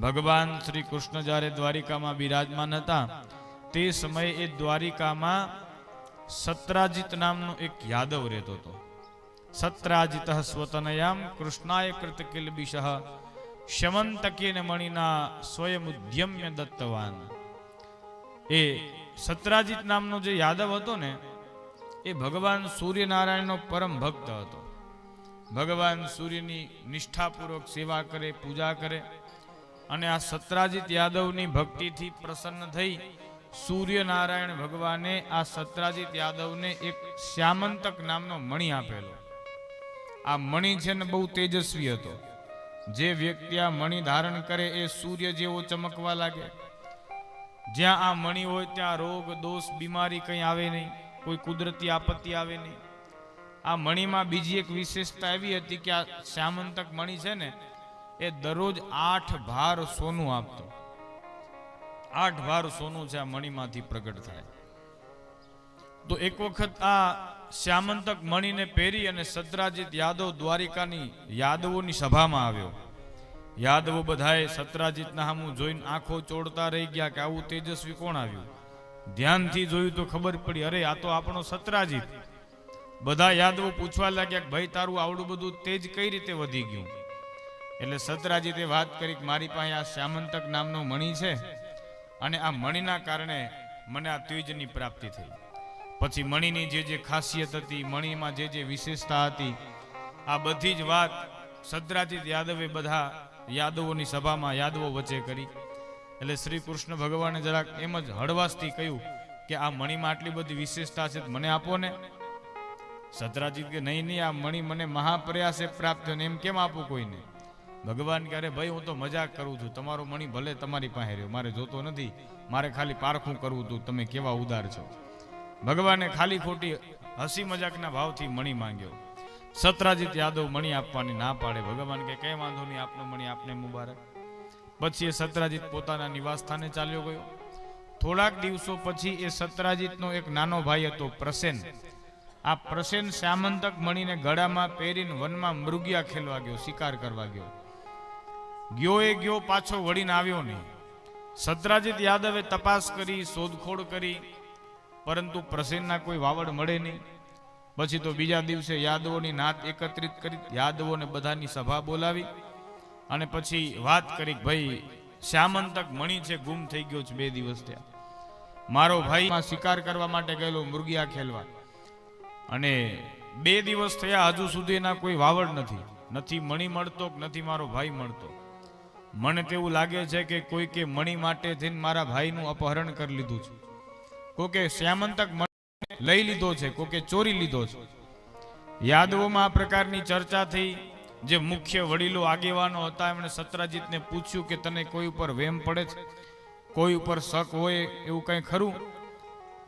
ભગવાન શ્રી કૃષ્ણ જ્યારે દ્વારિકામાં બિરાજમાન હતા, તે સમયે એ દ્વારિકામાં સત્રાજીત નામનો એક યાદવ રહેતો હતો. સત્રાજીત સ્વતનયામ કૃષ્ણાય કૃત કિલબિષ, શમંતકેન મણિના સ્વયં ઉદ્યમ્ય દત્તવાન. એ સત્રાજીત નામનો જે યાદવ હતો ને, એ ભગવાન સૂર્યનારાયણનો પરમ ભક્ત હતો. ભગવાન સૂર્યની નિષ્ઠાપૂર્વક સેવા કરે, પૂજા કરે અને આ સત્રાજીત યાદવની ભક્તિથી પ્રસન્ન થઈ સૂર્યનારાયણ ભગવાને આ સત્રાજીત યાદવને એક શ્યામંતક નામનો મણિ આપેલો. આ મણિ છે ને બહુ તેજસ્વી હતો. જે વ્યક્તિ આ મણિ ધારણ કરે એ સૂર્ય જેવો ચમકવા લાગે. જ્યાં આ મણિ હોય ત્યાં રોગ, દોષ, બીમારી કંઈ આવે નહીં. કોઈ કુદરતી આપત્તિ આવે નહીં. આ મણિમાં બીજી એક વિશેષતા એવી હતી કે આ શ્યામંતક મણિ છે ને એ દરરોજ આઠ ભાર સોનું આપતો. આઠ ભાર સોનું છે આ મણિમાંથી પ્રગટ થાય. તો એક વખત આ શ્યામંતક મણીને પહેરી અને સત્રાજીત યાદવ દ્વારિકાની યાદવોની સભામાં આવ્યો. યાદવો બધાએ સત્રાજીતના હામું જોઈને આંખો ચોડતા રહી ગયા કે આવું તેજસ્વી કોણ આવ્યું? ધ્યાનથી જોયું તો ખબર પડી, અરે આ તો આપણો સત્રાજીત. બધા યાદવો પૂછવા લાગ્યા કે ભાઈ તારું આવડું બધું તેજ કઈ રીતે વધી ગયું? એટલે સતરાજીતે વાત કરી કે મારી પાસે આ શ્યામંતક નામનો મણિ છે અને આ મણિના કારણે મને આ ત્વિજની પ્રાપ્તિ થઈ. પછી મણિની જે જે ખાસિયત હતી, મણિમાં જે જે વિશેષતા હતી, આ બધી જ વાત સદ્રાજીત યાદવે બધા યાદવોની સભામાં યાદવો વચ્ચે કરી. એટલે શ્રી કૃષ્ણ ભગવાને જરાક એમ જ હળવાશથી કહ્યું કે આ મણિમાં આટલી બધી વિશેષતા છે તો મને આપો ને. સતરાજીત કે નહીં નહીં, આ મણિ મને મહાપ્રયાસે પ્રાપ્ત થયો એમ કેમ આપું કોઈને? ભગવાન કહે ભાઈ, હું તો મજાક કરું છું. તમારો મણી ભલે તમારી પાસે રહ્યો. મારે જોતો નથી. મારે ખાલી પારખું કરવું હતું તમે કેવા ઉદાર છો. ભગવાને ખાલી ખોટી, હસી મજાકના ભાવથી મણી માંગ્યો. સતરાજીત યાદવ મણી આપવાની ના પાડે. ભગવાન કે કઈ વાંધો નહીં, આપનો મણી આપને મુબારક. પછી એ સતરાજીત પોતાના નિવાસ સ્થાને ચાલ્યો ગયો. થોડાક દિવસો પછી એ સતરાજીતનો એક નાનો ભાઈ હતો, પ્રસેન. આ પ્રસેન શ્યામંતક મણીને ગળામાં પહેરીને વનમાં મૃગિયા ખેલવા ગયો, શિકાર કરવા ગયો. ગયો એ ગયો પાછો વળીને આવ્યો નહીં. સત્રાજીત યાદવે તપાસ કરી, શોધખોળ કરી, પરંતુ પ્રસેનના કોઈ વાવડ મળે નહીં. પછી તો બીજા દિવસે યાદવોની નાત એકત્રિત કરી, યાદવોને બધાની સભા બોલાવી અને પછી વાત કરી ભાઈ, શ્યામંતક મણી છે, ગુમ થઈ ગયો છે, બે દિવસ થયા. મારો ભાઈ શિકાર કરવા માટે ગયેલો મૃગિયા ખેલવા. અને બે દિવસ થયા, હજુ સુધી એના કોઈ વાવડ નથી. નથી મણી મળતો નથી મારો ભાઈ મળતો. મને તેવું લાગે છે કે કોઈ કે મણી માટે થઈને મારા ભાઈનું અપહરણ કરી લીધું છે. કોકે શ્યામંતક લઈ લીધો છે, કોકે ચોરી લીધો છે. યાદવોમાં આ પ્રકારની ચર્ચા થઈ, જે મુખ્ય વડીલો આગેવાનો હતા, એમણે સત્રાજીતને પૂછ્યું કે તને કોઈ ઉપર વેમ પડે છે? કોઈ ઉપર શક હોય એવું કંઈ ખરું?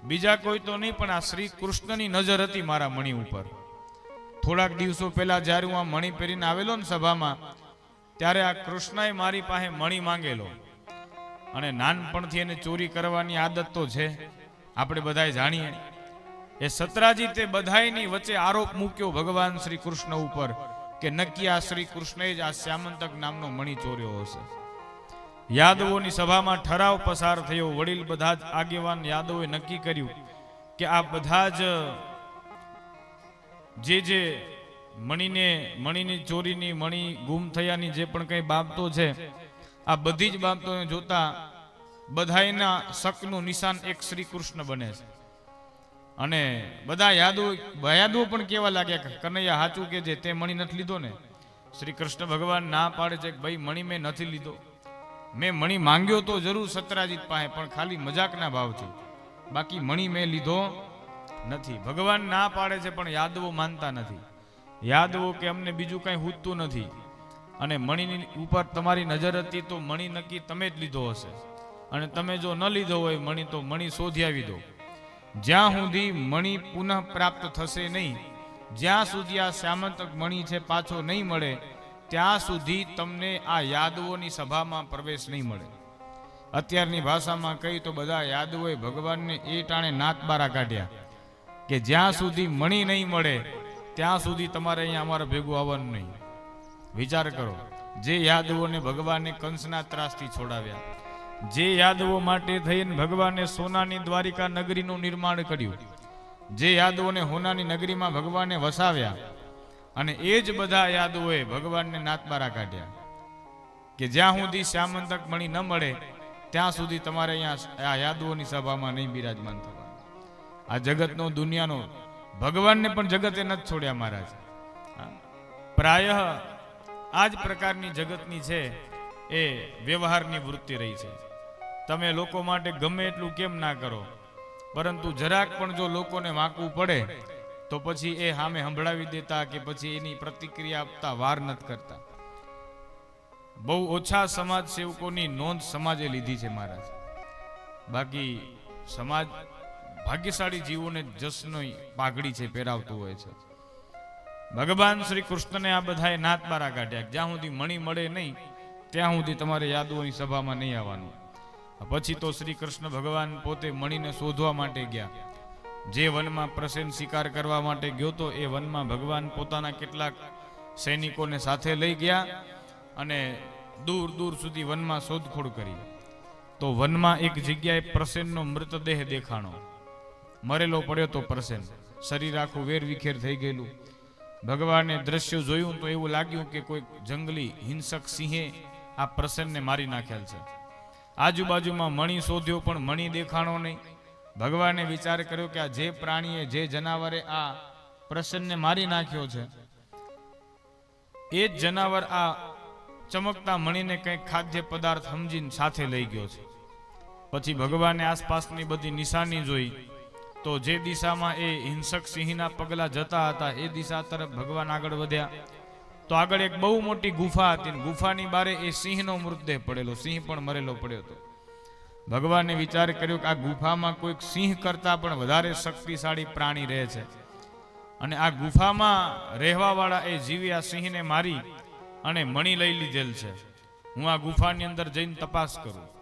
બીજા કોઈ તો નહીં, પણ આ શ્રી કૃષ્ણની નજર હતી મારા મણી ઉપર. થોડાક દિવસો પહેલા જ્યારે હું આ મણી પહેરીને આવેલો ને સભામાં ત્યારે આ કૃષ્ણએ મારી પાસે મણી માંગેલો. અને નાનપણથી એને ચોરી કરવાની આદત તો છે, આપણે બધાએ જાણીએ. એ સતરાજી તે બધાયની વચ્ચે આરોપ મૂક્યો ભગવાન શ્રી કૃષ્ણ ઉપર કે નક્કી આ શ્રી કૃષ્ણએ જ આ શ્યામંતક નામનો મણી ચોર્યો હશે. યાદવોની સભામાં ઠરાવ પસાર થયો. વડીલ બધા જ આગેવાન યાદવોએ નક્કી કર્યું કે આ બધા જ જે જે મણીને, મણીની ચોરીની, મણી ગુમ થયાની જે પણ કંઈ બાબતો છે, આ બધી જ બાબતોને જોતા બધાયના શકનું નિશાન એક શ્રી કૃષ્ણ બને છે. અને બધા યાદો યાદવો પણ કેવા લાગ્યા કનૈયા સાચું કે જે તે મણી નથી લીધો ને? શ્રી કૃષ્ણ ભગવાન ના પાડે છે કે ભાઈ, મણી મેં નથી લીધો. મેં મણી માંગ્યો તો જરૂર સત્રાજીત પાસે, પણ ખાલી મજાકના ભાવથી બાકી મણી મેં લીધો નથી. ભગવાન ના પાડે છે, પણ યાદવો માનતા નથી. યાદવો કે અમને બીજું કંઈ હૂતું નથી. અને મણીની ઉપર તમારી નજર હતી તો મણી નક્કી તમે જ લીધો હશે. અને તમે જો ન લીધો હોય મણી તો મણી શોધી આવી દો. જ્યાં સુધી મણી પુનઃ પ્રાપ્ત થશે નહીં, જ્યાં સુધી આ શ્યામંતક મણી છે પાછો નહીં મળે, ત્યાં સુધી તમને આ યાદવોની સભામાં પ્રવેશ નહીં મળે. અત્યારની ભાષામાં કહી તો બધા યાદવોએ ભગવાનને એ ટાણે નાતબારા કાઢ્યા કે જ્યાં સુધી મણી નહીં મળે ત્યાં સુધી તમારે અહીંયા અમારે ભેગું આવવાનું નહીં. વિચાર કરો, જે યાદવોને ભગવાને કંસના ત્રાસથી છોડાવ્યા, જે યાદવો માટે થઈને ભગવાને સોનાની દ્વારિકા નગરીનું નિર્માણ કર્યું, જે યાદવોને હોનાની નગરીમાં ભગવાને વસાવ્યા, અને એ જ બધા યાદવોએ ભગવાનને નાતબારા કાઢ્યા કે જ્યાં સુધી શ્યામંતક મણી ન મળે, ત્યાં સુધી તમારે અહીંયા આ યાદવોની સભામાં નહીં બિરાજમાન થવા આ જગતનો, દુનિયાનો ભગવાનને પણ જગતે નથી છોડ્યા મહારાજ. પ્રાય આ જ પ્રકારની જગતની છે એ વ્યવહારની વૃત્તિ રહી છે. તમે લોકો માટે ગમે એટલું કેમ ના કરો, પરંતુ જરાક પણ જો લોકોને વાંકવું પડે, તો પછી એ સામે સંભળાવી દેતા કે પછી એની પ્રતિક્રિયા આપતા વાર નથી કરતા. બહુ ઓછા સમાજ સેવકોની નોંધ સમાજે લીધી છે મહારાજ. બાકી સમાજ ભાગ્યશાળી જીવોને જસનો પાઘડી છે, પહેરાવતું હોય છે. ભગવાન શ્રી કૃષ્ણને આ બધાએ નાત બારા કાઢ્યા. જ્યાં સુધી મણી મળે નહીં, ત્યાં સુધી તમારે યાદવોની સભામાં નહીં આવવાનું. પછી તો શ્રી કૃષ્ણ ભગવાન પોતે મણીને શોધવા માટે ગયા. જે વનમાં પ્રસેન શિકાર કરવા માટે ગયો તો એ વનમાં ભગવાન પોતાના કેટલાક સૈનિકોને સાથે લઈ ગયા અને દૂર દૂર સુધી વનમાં શોધખોળ કરી. તો વનમાં એક જગ્યાએ પ્રસેનનો મૃતદેહ દેખાણો. મરેલો પડ્યો તો પ્રસેન શરીર આખું વેર વિખેર થઈ ગયેલું. ભગવાને દ્રશ્ય જોયું તો એવું લાગ્યું કે કોઈ જંગલી હિંસક સિંહે આ પ્રસન્નને મારી નાખેલ છે. આજુબાજુમાં મણી શોધ્યો પણ મણી દેખાણો નહીં. ભગવાને વિચાર કર્યો કે આ જે પ્રાણીએ જે જનાવરે આ પ્રસન્નને મારી નાખ્યો છે, એ જ જનાવર આ ચમકતા મણીને કંઈક ખાદ્ય પદાર્થ સમજીને સાથે લઈ ગયો છે. પછી ભગવાને આસપાસની બધી નિશાની જોઈ. તો જે દિશામાં એ હિંસક સિંહના પગલા જતા હતા, એ દિશા તરફ ભગવાન આગળ વધ્યા. તો આગળ એક બહુ મોટી ગુફા હતી ગુફાની બારે એ સિંહનો મૃતદેહ પડેલો, સિંહ પણ મરેલો પડ્યો હતો. ભગવાને વિચાર કર્યો કે આ ગુફામાં કોઈક સિંહ કરતા પણ વધારે શક્તિશાળી પ્રાણી રહે છે. અને આ ગુફામાં રહેવાવાળા એ જીવી આ સિંહને મારી અને મણી લઈ લીધેલ છે. હું આ ગુફાની અંદર જઈને તપાસ કરું.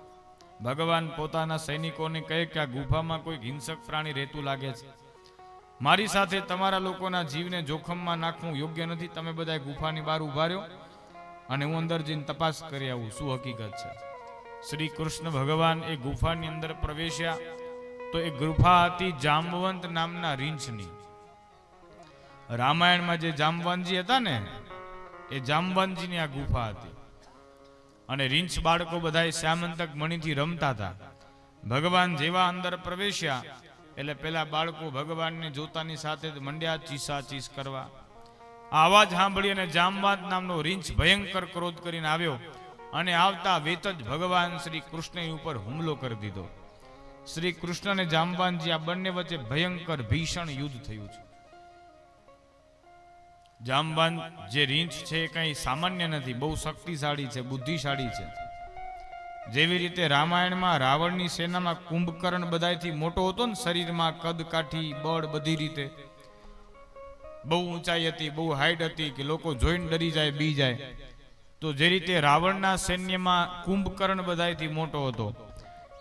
ભગવાન પોતાના સૈનિકોને કહે કે આ ગુફામાં કોઈ હિંસક પ્રાણી રહેતું લાગે છે. મારી સાથે તમારા લોકોના જીવને જોખમમાં નાખવું યોગ્ય નથી. તમે બધા ગુફાની બહાર ઊભા રહ્યો અને હું અંદર જઈને તપાસ કરી આવું શું હકીકત છે? શ્રી કૃષ્ણ ભગવાન એ ગુફાની અંદર પ્રવેશ્યા તો એ ગુફા હતી જાંબવંત નામના રીંછની. રામાયણમાં જે જામવાનજી હતા ને, એ જામવાનજીની આ ગુફા હતી. અને રીંછ બાળકો બધા શ્યામંતક મણીથી રમતા હતા. ભગવાન જેવા અંદર પ્રવેશ્યા, એટલે પેલા બાળકો ભગવાનને જોતાની સાથે જ મંડ્યા ચીસા ચીસ કરવા. આ અવાજ સાંભળી અને જામવાદ નામનો રીંછ ભયંકર ક્રોધ કરીને આવ્યો અને આવતા વેત જ ભગવાન શ્રી કૃષ્ણ ઉપર હુમલો કરી દીધો. શ્રી કૃષ્ણ અને જામવાનજી આ બંને વચ્ચે ભયંકર ભીષણ યુદ્ધ થયું છે. જામવાન જે રીંછ છે એ કંઈ સામાન્ય નથી, બહુ શક્તિશાળી છે, બુદ્ધિશાળી છે. જેવી રીતે રામાયણમાં રાવણની સેનામાં કુંભકર્ણ બધાયથી મોટો હતો ને, શરીરમાં કદ, કાઠી, બળ બધી રીતે. બહુ ઊંચાઈ હતી, બહુ હાઈટ હતી કે લોકો જોઈને ડરી જાય, બી જાય. તો જે રીતે રાવણના સૈન્યમાં કુંભકર્ણ બધાયથી મોટો હતો,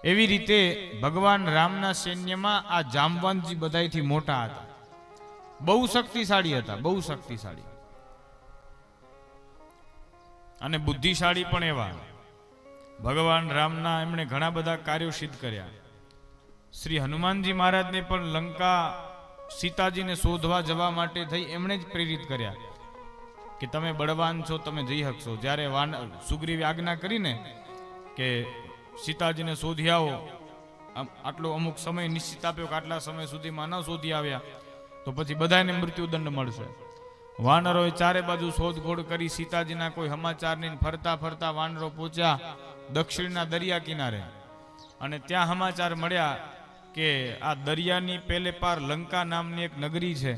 એવી રીતે ભગવાન રામના સૈન્યમાં આ જામવાનજી બધાયથી મોટા હતા. બહુ શક્તિશાળી હતા, બહુ શક્તિશાળી. અને બુદ્ધિશાળી પણ એવા. ભગવાન રામના એમણે ઘણા બધા કાર્યો સિદ્ધ કર્યા. શ્રી હનુમાનજી મહારાજને પણ લંકા સીતાજીને શોધવા જવા માટે થઈ એમણે જ પ્રેરિત કર્યા કે તમે બળવાન છો, તમે જઈ શકશો જ્યારે વાન, સુગ્રીવે આજ્ઞા કરીને કે સીતાજીને શોધી આવો આટલો અમુક સમય નિશ્ચિત આપ્યો કે આટલા સમય સુધીમાં ન શોધી આવ્યા. તો પછી બધાને મૃત્યુદંડ મળશે. વાનરોએ ચારે બાજુ શોધખોળ કરી સીતાજીના કોઈ સમાચાર નહીં ફરતા ફરતા વાનરો પહોંચ્યા દક્ષિણના દરિયા કિનારે. અને ત્યાં સમાચાર મળ્યા કે આ દરિયાની પેલે પાર લંકા નામની એક નગરી છે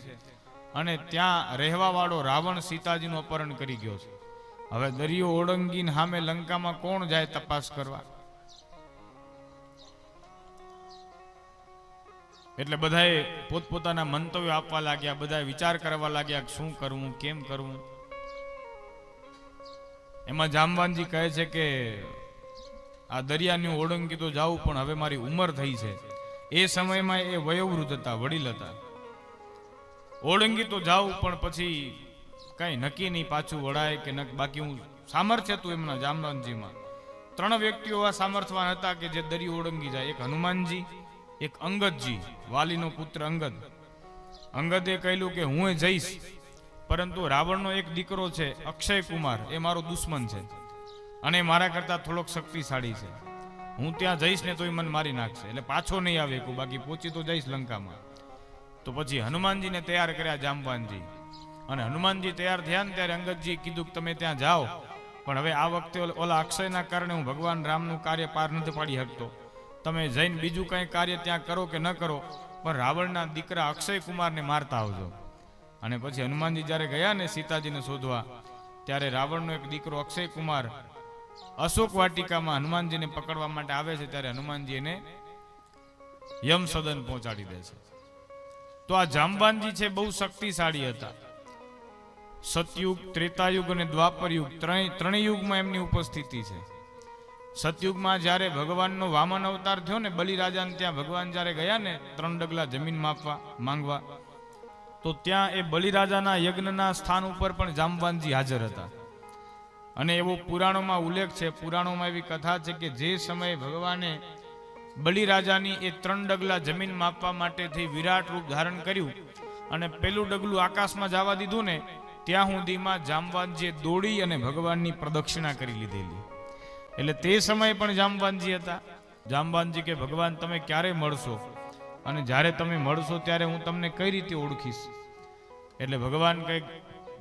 અને ત્યાં રહેવાવાળો રાવણ સીતાજીનું અપહરણ કરી ગયો છે. હવે દરિયો ઓળંગીને સામે લંકામાં કોણ જાય તપાસ કરવા? એટલે બધાએ પોતપોતાના મંતવ્યો આપવા લાગ્યા, બધાએ વિચાર કરવા લાગ્યા શું કરવું, કેમ કરવું. એમાં જામવાનજી કહે છે કે, આ દરિયાની ઓળંગી તો જાઉં, પણ હવે મારી ઉંમર થઈ છે. એ સમયમાં એ વયોવૃદ્ધ હતા, વડીલ હતા. ઓળંગી તો જાઉં, પણ પછી કઈ નક્કી નહીં પાછું વળાય કે ન બાકી હું સામર્થ્ય હતું એમના જામવાનજીમાં. ત્રણ વ્યક્તિઓ આ સામર્થવાન હતા કે જે દરિયો ઓળંગી જાય. એક હનુમાનજી એક અંગદજી, વાલીનો પુત્ર અંગદ. અંગદે કહેલું કે હું એ જઈશ, પરંતુ રાવણનો એક દીકરો છે અક્ષય કુમાર એ મારો દુશ્મન છે અને મારા કરતાં થોડોક શક્તિશાળી છે. હું ત્યાં જઈશ ને તો એ મને મારી નાખશે, એટલે પાછો નહીં આવે કું બાકી પહોંચી તો જઈશ લંકામાં. તો પછી હનુમાનજીને તૈયાર કર્યા જામવાનજી. અને હનુમાનજી તૈયાર થયા ને ત્યારે અંગદજી કીધું કે તમે ત્યાં જાઓ, પણ હવે આ વખતે ઓલા અક્ષયના કારણે હું ભગવાન રામનું કાર્ય પાર નથી પાડી શકતો. તમે જઈને બીજું કંઈ કાર્ય ત્યાં કરો કે ન કરો, પણ રાવણના દીકરા અક્ષય કુમારને મારતા આવજો. અને પછી હનુમાનજી જ્યારે ગયા ને સીતાજીને શોધવા, ત્યારે રાવણનો એક દીકરો અક્ષય કુમાર અશોક વાટિકામાં હનુમાનજીને પકડવા માટે આવે છે, ત્યારે હનુમાનજી એને યમ સદન પહોંચાડી દે છે. તો આ જામવાનજી છે, બહુ શક્તિશાળી હતા. સતયુગ, ત્રેતાયુગ અને દ્વાપર યુગ ત્રણેય ત્રણેય યુગમાં એમની ઉપસ્થિતિ છે. સતયુગમાં જ્યારે ભગવાનનો વામન અવતાર થયો ને, બલિરાજાને ત્યાં ભગવાન જ્યારે ગયા ને, ત્રણ ડગલા જમીન માપવા, માંગવા, તો ત્યાં એ બલિરાજાના યજ્ઞના સ્થાન ઉપર પણ જામવાનજી હાજર હતા. અને એવો પુરાણોમાં ઉલ્લેખ છે, પુરાણોમાં એવી કથા છે કે જે સમયે ભગવાને બલિરાજાની એ ત્રણ ડગલા જમીન માપવા માટે થઈ વિરાટ રૂપ ધારણ કર્યું અને પેલું ડગલું આકાશમાં જવા દીધું ને, ત્યાં સુધીમાં જામવાનજીએ દોડી અને ભગવાનની પ્રદક્ષિણા કરી લીધેલી. એટલે તે સમયે પણ જામવાનજી હતા. જામવાનજી કે, ભગવાન, તમે ક્યારે મળશો? અને જ્યારે તમે મળશો ત્યારે હું તમને કઈ રીતે ઓળખીશ? એટલે ભગવાન કંઈક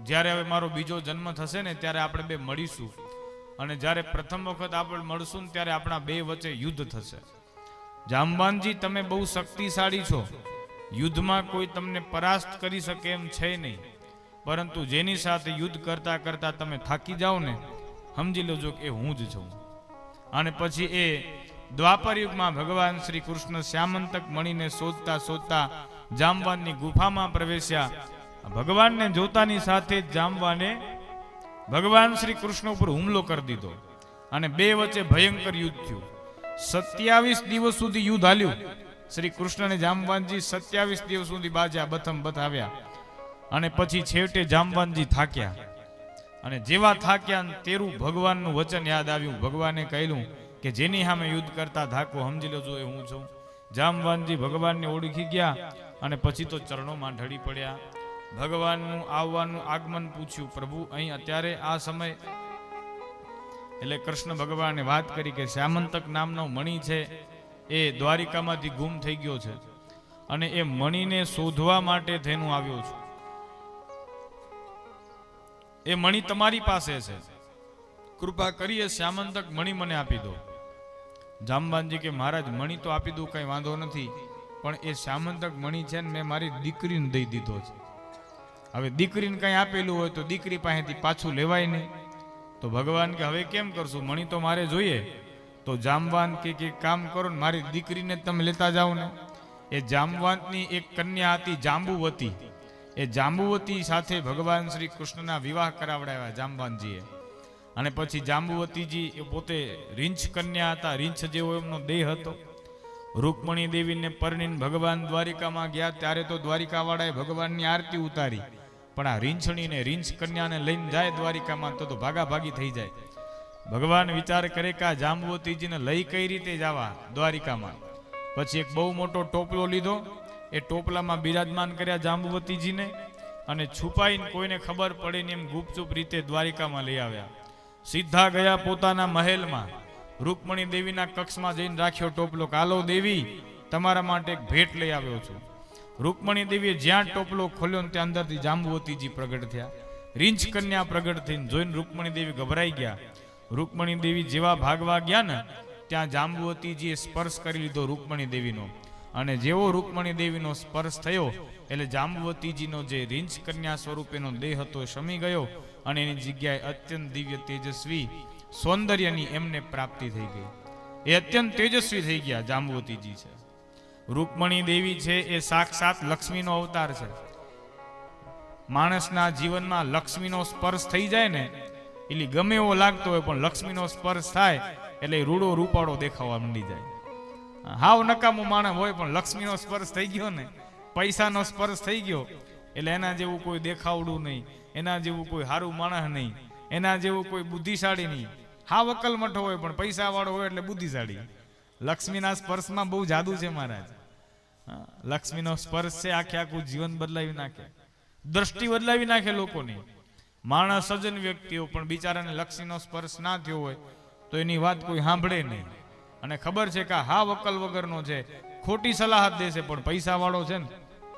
જ્યારે હવે મારો બીજો જન્મ થશે ને, ત્યારે આપણે બે મળીશું. અને જ્યારે પ્રથમ વખત આપણે મળશું ને, ત્યારે આપણા બે વચ્ચે યુદ્ધ થશે. જામવાનજી, તમે બહુ શક્તિશાળી છો. યુદ્ધમાં કોઈ તમને પરાસ્ત કરી શકે એમ છે નહીં. પરંતુ જેની સાથે યુદ્ધ કરતા કરતા તમે થાકી જાઓ ને, સમજી લેજો કે એ હું જ છું. અને પછી એ દ્વાપર યુગમાં ભગવાન શ્રી કૃષ્ણ શ્યામંતક મણીને શોધતા શોધતા જામવાનની ગુફામાં પ્રવેશ્યા. ભગવાનને જોતાની સાથે જ જામવાને ભગવાન શ્રી કૃષ્ણ ઉપર હુમલો કરી દીધો અને બે વચ્ચે ભયંકર યુદ્ધ થયું. સત્યાવીસ દિવસ સુધી યુદ્ધ હાલ્યું. શ્રી કૃષ્ણને જામવાનજી સત્યાવીસ દિવસ સુધી બાજ્યા બથમ બતાવ્યા અને પછી છેવટે જામવાનજી થાક્યા. અને જેવા થાક્યા તેરું ભગવાનનું વચન યાદ આવ્યું. ભગવાને કહેલું કે જેની સામે યુદ્ધ કરતા થાકો સમજી લેજો એ હું છું. જામવાનજી ભગવાનને ઓળખી ગયા અને પછી તો ચરણોમાં ઢળી પડ્યા. ભગવાનનું આવવાનું આગમન પૂછ્યું, પ્રભુ, અહીં અત્યારે આ સમય એટલે કૃષ્ણ ભગવાને વાત કરી કે શ્યામંતક નામનો મણિ છે, એ દ્વારિકામાંથી ગુમ થઈ ગયો છે. અને એ મણિને શોધવા માટે હું આવ્યો છું. એ મણિ તમારી પાસે છે. કૃપા કરીએ શ્યામંતક મણિ મને આપી દો. જામબાનજી કે, મહારાજ, મણિ તો આપી દઉં, કઈ વાંધો નથી, પણ એ શ્યામંતક મણિ છે ને મેં મારી દીકરીને દઈ દીધો છે. હવે દીકરીને કઈ આપેલું હોય તો દીકરી પાસેથી પાછું લેવાય નહીં. તો ભગવાન કે, હવે કેમ કરશું? મણિ તો મારે જોઈએ. તો જામવાન કે કે કામ કરો ને મારી દીકરીને તમે લેતા જાઓ ને. એ જામવાનની એક કન્યા હતી, જાંબુવતી. એ જાંબુવતી સાથે ભગવાન શ્રી કૃષ્ણના વિવાહ કરાવડાવ્યા જાંબાનજીએ. અને પછી જાંબુવતીજી એ પોતે રીંછ કન્યા હતા, રીંછ જેવો એમનો દેહ હતો. રૂકમણી દેવીને પરણીને ભગવાન દ્વારિકામાં ગયા, ત્યારે તો દ્વારિકાવાળાએ ભગવાનની આરતી ઉતારી. પણ આ રીંછણીને, રીંછ કન્યાને લઈને જાય દ્વારિકામાં તો તો ભાગાભાગી થઈ જાય. ભગવાન વિચાર કરે કે આ જાંબુવતીજીને લઈ કઈ રીતે જવા દ્વારિકામાં. પછી એક બહુ મોટો ટોપલો લીધો એ ટોપલામાં બિરાજમાન કર્યા જાંબુવતીજીને અને છુપાઈને કોઈને ખબર પડે ને એમ ગુપચુપ રીતે દ્વારિકામાં લઈ આવ્યા. સીધા ગયા પોતાના મહેલમાં. રૂકમણી દેવીના કક્ષમાં જઈને રાખ્યો ટોપલો, કાલો દેવી, તમારા માટે એક ભેટ લઈ આવ્યો છું. રૂકમણી દેવીએ જ્યાં ટોપલો ખોલ્યો ને ત્યાં અંદરથી જાંબુવતીજી પ્રગટ થયા. રીંછ કન્યા પ્રગટ થઈને જોઈને રૂકમણી દેવી ગભરાઈ ગયા. રૂકમણી દેવી જેવા ભાગવા ગયા ને, ત્યાં જાંબુવતીજીએ સ્પર્શ કરી લીધો રૂકમણી દેવીનો. અને જેવો રૂકમણી દેવીનો સ્પર્શ થયો, એટલે જાંબુવતીજીનો જે રીંછ કન્યા સ્વરૂપેનો દેહ હતો શમી ગયો અને એની જગ્યાએ અત્યંત દિવ્ય તેજસ્વી સૌંદર્યની એમને પ્રાપ્તિ થઈ ગઈ. એ અત્યંત તેજસ્વી થઈ ગયા જાંબુવતીજી છે. રૂકમણી દેવી છે એ સાક્ષાત લક્ષ્મીનો અવતાર છે. માણસના જીવનમાં લક્ષ્મીનો સ્પર્શ થઈ જાય ને એટલે ગમે એવો લાગતો હોય પણ લક્ષ્મીનો સ્પર્શ થાય, એટલે રૂડો રૂપાળો દેખાવા માંડી જાય. હાવ નકામું માણસ હોય, પણ લક્ષ્મીનો સ્પર્શ થઈ ગયો ને, પૈસાનો સ્પર્શ થઈ ગયો, એટલે એના જેવું કોઈ દેખાવડું નહીં, એના જેવું કોઈ સારું માણસ નહીં, એના જેવું કોઈ બુદ્ધિશાળી નહીં. હા વકલ મઠો હોય, પણ પૈસા વાળો હોય એટલે બુદ્ધિશાળી. લક્ષ્મીના સ્પર્શમાં બહુ જાદુ છે મહારાજ. લક્ષ્મીનો સ્પર્શ છે, આખે આખું જીવન બદલાવી નાખે. દ્રષ્ટિ બદલાવી નાખે લોકોની. માણસ સજ્જન વ્યક્તિઓ, પણ બિચારાને લક્ષ્મીનો સ્પર્શ ના થયો હોય, તો એની વાત કોઈ સાંભળે નહીં. અને ખબર છે કે હા વકલ વગરનો છે. ખોટી સલાહ દેશે, પણ પૈસા વાળો છે ને,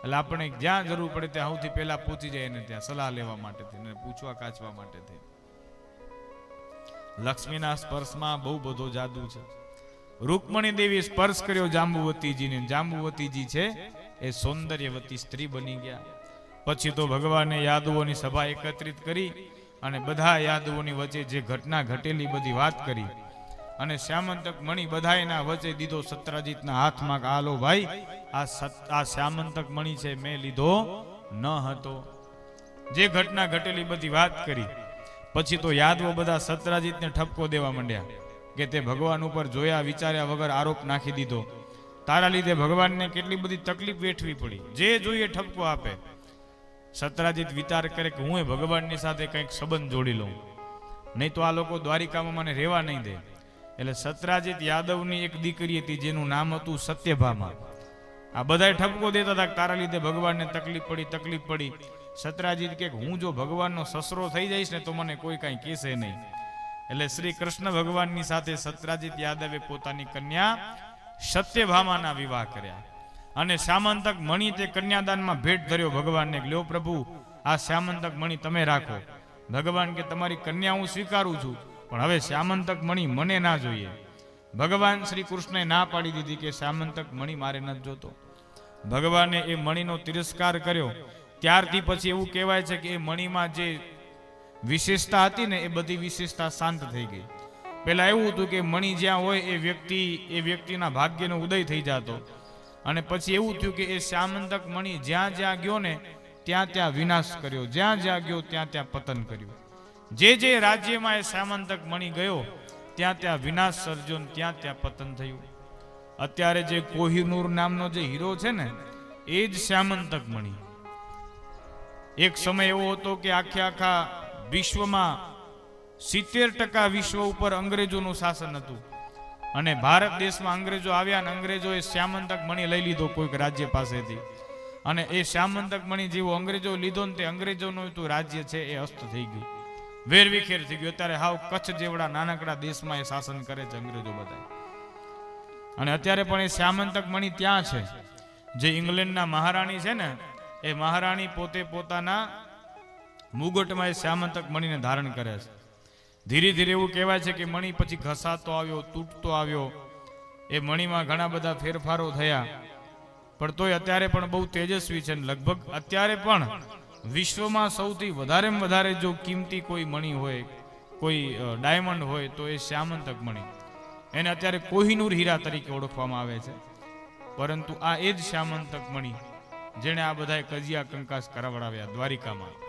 એટલે આપણે જ્યાં જરૂર પડે ત્યાં સૌથી પહેલા પહોંચી જાય એને ત્યાં સલાહ લેવા માટેથી ને પૂછવા કાચવા માટેથી લક્ષ્મીના સ્પર્શમાં બહુ બધો જાદુ છે. રૂકમણી દેવી સ્પર્શ કર્યો જાંબુવતીજીને. જાંબુવતીજી છે, એ સૌંદર્યવતી સ્ત્રી બની ગયા. પછી તો ભગવાને યાદવોની સભા એકત્રિત કરી અને બધા યાદવોની વચ્ચે જે ઘટના ઘટેલી બધી વાત કરી અને શ્યામંતક મણી બધાયના વચ્ચે દીધો સત્રાજીતના હાથમાં કે આલો ભાઈ, આ આ શ્યામંતક મણી છે, મેં લીધો ન હતો. જે ઘટના ઘટેલી બધી વાત કરી. પછી તો યાદવો બધા સત્રાજીતને ઠપકો દેવા માંડ્યા કે તે ભગવાન ઉપર જોયા વિચાર્યા વગર આરોપ નાખી દીધો. તારા લીધે ભગવાનને કેટલી બધી તકલીફ વેઠવી પડી. જે જોઈએ ઠપકો આપે. સત્રાજીત વિચાર કરે કે હું એ ભગવાનની સાથે કંઈક સંબંધ જોડી લઉં. નહીં તો આ લોકો દ્વારિકામાં મને રહેવા નહીં દે. એટલે સત્રાજીત યાદવની એક દીકરી હતી જેનું નામ હતું સત્યભામા. આ બધાય ઠપકો દેતા હતા તારા લીધે ભગવાનને તકલીફ પડી તકલીફ પડી. સત્રાજીત કે હું જો ભગવાનનો સસરો થઈ જઈશ ને તો મને કોઈ કાંઈ કહેશે નહીં. એટલે શ્રી કૃષ્ણ ભગવાનની સાથે સત્રાજીત યાદવે પોતાની કન્યા સત્યભામાના વિવાહ કર્યા. અને શ્યામંતક મણી તે કન્યાદાનમાં ભેટ ધર્યો ભગવાનને લ્યો પ્રભુ, આ શ્યામંતક મણી તમે રાખો. ભગવાન કે, તમારી કન્યા હું સ્વીકારું છું. પણ હવે શ્યામંતક મણી મને ના જોઈએ. ભગવાન શ્રી કૃષ્ણએ ના પાડી દીધી કે શ્યામંતક મણી મારે નથી જોતો. ભગવાને એ મણીનો તિરસ્કાર કર્યો. ત્યારથી પછી એવું કહેવાય છે કે એ મણીમાં જે વિશેષતા હતી ને એ બધી વિશેષતા શાંત થઈ ગઈ. પહેલાં એવું હતું કે મણી જ્યાં હોય એ વ્યક્તિ, એ વ્યક્તિના ભાગ્યનો ઉદય થઈ જતો. અને પછી એવું થયું કે એ શ્યામંતક મણી જ્યાં જ્યાં ગયો ને ત્યાં ત્યાં વિનાશ કર્યો. જ્યાં જ્યાં ગયો ત્યાં ત્યાં પતન કર્યું. જે જે રાજ્યમાં એ સામંતક મણી ગયો, ત્યાં ત્યાં વિનાશ સર્જો ત્યાં ત્યાં પતન થયું. અત્યારે જે કોહિનૂર નામનો જે હીરો છે ને, એ જ સામંતક મણી. એક સમય એવો હતો કે આખે આખા વિશ્વમાં સિત્તેર ટકા વિશ્વ ઉપર અંગ્રેજોનું શાસન હતું. અને ભારત દેશમાં અંગ્રેજો આવ્યા અને અંગ્રેજોએ શ્યામંતક મણી લઈ લીધો કોઈક રાજ્ય પાસેથી. અને એ શ્યામંતક મણી જેવો અંગ્રેજો લીધો ને તે અંગ્રેજોનું તો રાજ્ય છે એ અસ્ત થઈ ગયું. વેરવિખેર થઈ ગયો. અત્યારે હાવ કચ્છ જેવડા નાનકડા દેશમાં એ શાસન કરે છે અંગ્રેજો બધા અને અત્યારે પણ એ શ્યામંતક મણી ત્યાં છે. જે ઇંગ્લેન્ડના મહારાણી છે ને, એ મહારાણી પોતે પોતાના મુગટમાં એ શ્યામંતક મણીને ધારણ કરે છે. ધીરે ધીરે એવું કહેવાય છે કે મણી પછી ઘસાતો આવ્યો, તૂટતો આવ્યો. એ મણીમાં ઘણા બધા ફેરફારો થયા. પણ તોય અત્યારે પણ બહુ તેજસ્વી છે લગભગ અત્યારે પણ વિશ્વમાં સૌથી વધારેમાં વધારે જો કિંમતી કોઈ મણી હોય, કોઈ ડાયમંડ હોય, તો એ શ્યામંતક મણી. એને અત્યારે કોહિનૂર હીરા તરીકે ઓળખવામાં આવે છે. પરંતુ આ એ જ શ્યામંતક મણી જેણે આ બધાય કજિયા કંકાસ કરાવડાવ્યા દ્વારિકામાં.